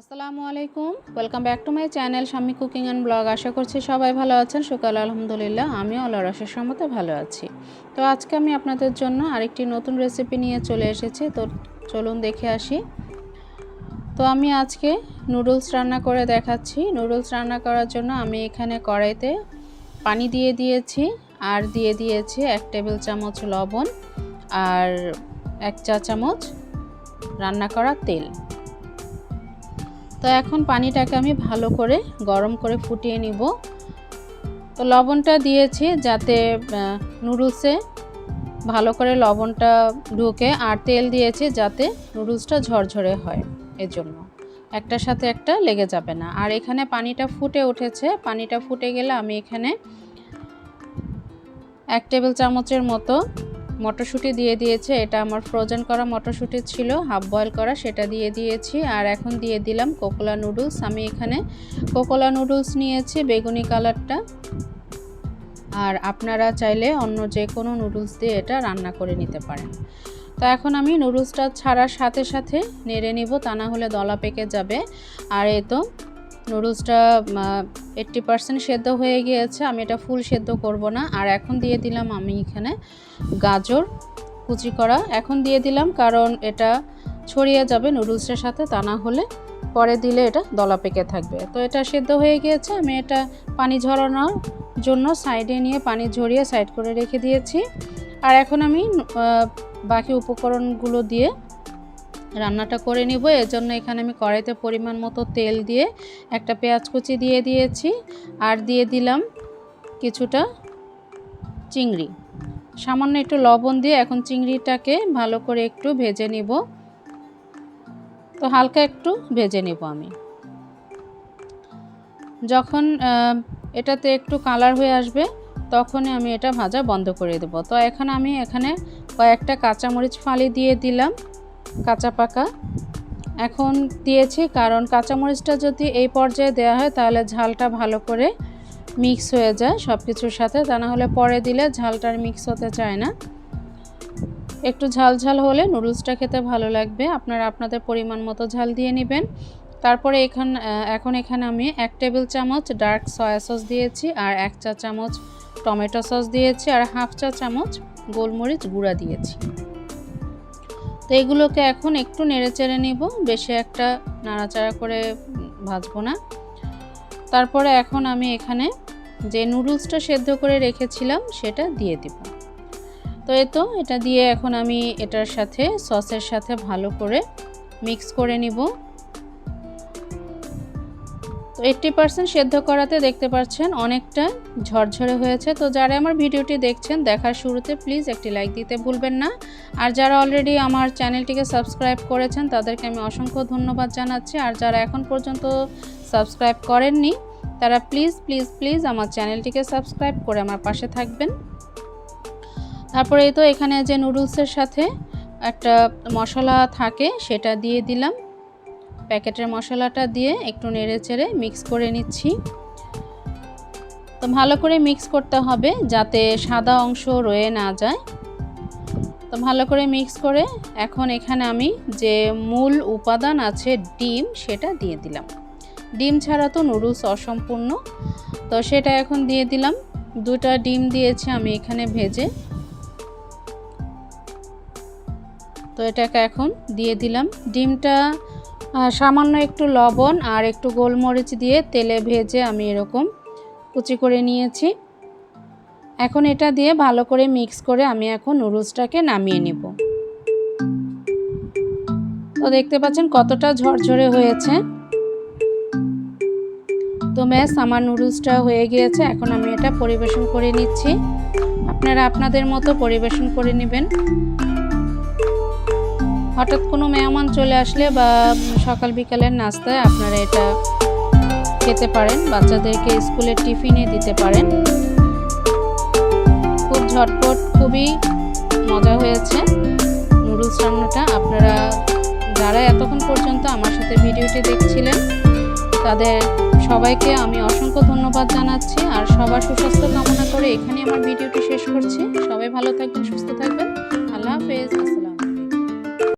আসসালামু আলাইকুম। Welcome back to my channel স্বামী কুকিং অ্যান্ড ব্লগ আশা করছি সবাই ভালো আছেন, সকাল আলহামদুলিল্লাহ। আমিও আল্লাহ রসের সম্মতে ভালো আছি। তো আজকে আমি আপনাদের জন্য আরেকটি নতুন রেসিপি নিয়ে চলে এসেছি। তো চলুন দেখে আসি। তো আমি আজকে নুডলস রান্না করে দেখাচ্ছি। নুডলস রান্না করার জন্য আমি এখানে কড়াইতে পানি দিয়ে দিয়েছি। আর দিয়ে দিয়েছি এক টেবিল চামচ লবণ আর এক চা চামচ রান্না করা তেল। তো এখন পানিটাকে আমি ভালো করে গরম করে ফুটিয়ে নিব। তো লবণটা দিয়েছি যাতে নুডলসে ভালো করে লবণটা ঢুকে, আর তেল দিয়েছি যাতে নুডলসটা ঝরঝরে হয় এর জন্য একটার সাথে একটা লেগে যাবে না। আর এখানে পানিটা ফুটে উঠেছে। পানিটা ফুটে গেলে আমি এখানে এক টেবিল চামচের মতো মটরশুঁটি দিয়ে দিয়েছে, এটা আমার ফ্রোজেন করা মটরশুঁটি ছিল হাফ বয়েল করা, সেটা দিয়ে দিয়েছি, আর এখন দিয়ে দিলাম কোকোলা নুডলস আমি এখানে কোকোলা নুডলস নিয়েছি বেগুনি কালারটা। আর আপনারা চাইলে অন্য যে কোনো নুডলস দিয়ে এটা রান্না করে নিতে পারেন। তো এখন আমি নুডলসটা ছাড়ার সাথে সাথে নেড়ে নিব, তা না হলে দলা পেকে যাবে। আর এ তো নুডলসটা এইট্টি পারসেন্ট সেদ্ধ হয়ে গিয়েছে, আমি এটা ফুল সেদ্ধ করব না। আর এখন দিয়ে দিলাম আমি এখানে গাজর কুচি করা। এখন দিয়ে দিলাম কারণ এটা ছড়িয়ে যাবে নুডলসের সাথে, তা না হলে পরে দিলে এটা দলা পেকে থাকবে। তো এটা সেদ্ধ হয়ে গিয়েছে, আমি এটা পানি ঝরানোর জন্য সাইডে নিয়ে পানি ঝরিয়ে সাইড করে রেখে দিয়েছি। আর এখন আমি বাকি উপকরণগুলো দিয়ে রান্নাটা করে নিব। জন্য এখানে আমি কড়াইতে পরিমাণ মতো তেল দিয়ে একটা পেঁয়াজ কুচি দিয়ে দিয়েছি আর দিয়ে দিলাম কিছুটা চিংড়ি। সামান্য একটু লবণ দিয়ে এখন চিংড়িটাকে ভালো করে একটু ভেজে নিব। তো হালকা একটু ভেজে নিব আমি। যখন এটাতে একটু কালার হয়ে আসবে, তখনই আমি এটা ভাজা বন্ধ করে দেব। তো এখন আমি এখানে কয়েকটা কাঁচামরিচ ফালি দিয়ে দিলাম। কাঁচা পাকা। এখন দিয়েছি কারণ কাঁচামরিচটা যদি এই পর্যায়ে দেওয়া হয় তাহলে ঝালটা ভালো করে মিক্স হয়ে যায় সব কিছুর সাথে। তা না হলে পরে দিলে ঝালটার মিক্স হতে চায় না। একটু ঝাল ঝাল হলে নুডলসটা খেতে ভালো লাগবে। আপনারা আপনাদের পরিমাণ মতো ঝাল দিয়ে নেবেন। তারপরে এখান এখন এখানে আমি এক টেবিল চামচ ডার্ক সয়া সস দিয়েছি আর এক চা চামচ টমেটো সস দিয়েছি আর হাফ চা চামচ গোলমরিচ গুঁড়া দিয়েছি। তো এগুলোকে এখন একটু নেড়েচেড়ে নেব, বেশি একটা নাড়াচাড়া করে ভাজবো না। তারপরে এখন আমি এখানে যে নুডলসটা সেদ্ধ করে রেখেছিলাম সেটা দিয়ে দিব। তো এ তো, এটা দিয়ে এখন আমি এটার সাথে সসের সাথে ভালো করে মিক্স করে নিব। তো এইট্টি পার্সেন্ট সেদ্ধ করাতে দেখতে পাচ্ছেন অনেকটা ঝরঝরে হয়েছে। তো যারা আমার ভিডিওটি দেখছেন দেখার শুরুতে প্লিজ একটি লাইক দিতে ভুলবেন না। আর যারা অলরেডি আমার চ্যানেলটিকে সাবস্ক্রাইব করেছেন, তাদেরকে আমি অসংখ্য ধন্যবাদ জানাচ্ছি। আর যারা এখন পর্যন্ত সাবস্ক্রাইব করেননি, তারা প্লিজ প্লিজ প্লিজ আমার চ্যানেলটিকে সাবস্ক্রাইব করে আমার পাশে থাকবেন। তারপরে তো এখানে যে নুডলসের সাথে একটা মশলা থাকে, সেটা দিয়ে দিলাম। প্যাকেটের মশলাটা দিয়ে একটু নেড়ে চেড়ে মিক্স করে নিচ্ছি। তো ভালো করে মিক্স করতে হবে যাতে সাদা অংশ রয়ে না যায়। তো ভালো করে মিক্স করে এখন এখানে আমি যে মূল উপাদান আছে ডিম, সেটা দিয়ে দিলাম। ডিম ছাড়া তো নুডলস অসম্পূর্ণ। তো সেটা এখন দিয়ে দিলাম। দুটা ডিম দিয়েছি আমি এখানে ভেজে। তো এটাকে এখন দিয়ে দিলাম। ডিমটা সামান্য একটু লবণ আর একটু গোলমরিচ দিয়ে তেলে ভেজে আমি এরকম কুচি করে নিয়েছি। এখন এটা দিয়ে ভালো করে মিক্স করে আমি এখন নুডলসটাকে নামিয়ে নেব। তো দেখতে পাচ্ছেন কতটা ঝরঝরে হয়েছে। তো ম্যাস আমার নুডলসটা হয়ে গিয়েছে। এখন আমি এটা পরিবেশন করে নিচ্ছি। আপনারা আপনাদের মতো পরিবেশন করে নেবেন। হঠাৎ কোনো মেহমান চলে আসলে বা সকাল বিকালের নাস্তায় আপনারা এটা খেতে পারেন, বাচ্চাদেরকে স্কুলের টিফিনে দিতে পারেন। খুব ঝটপট, খুবই মজা হয়েছে নুডলস রান্নাটা। আপনারা যারা এতক্ষণ পর্যন্ত আমার সাথে ভিডিওটি দেখছিলেন, তাদের সবাইকে আমি অসংখ্য ধন্যবাদ জানাচ্ছি। আর সবার সুস্বাস্থ্য কামনা করে এখানে আমার ভিডিওটি শেষ করছি। সবাই ভালো থাকবেন, সুস্থ থাকবেন। আল্লাহ হাফেজ।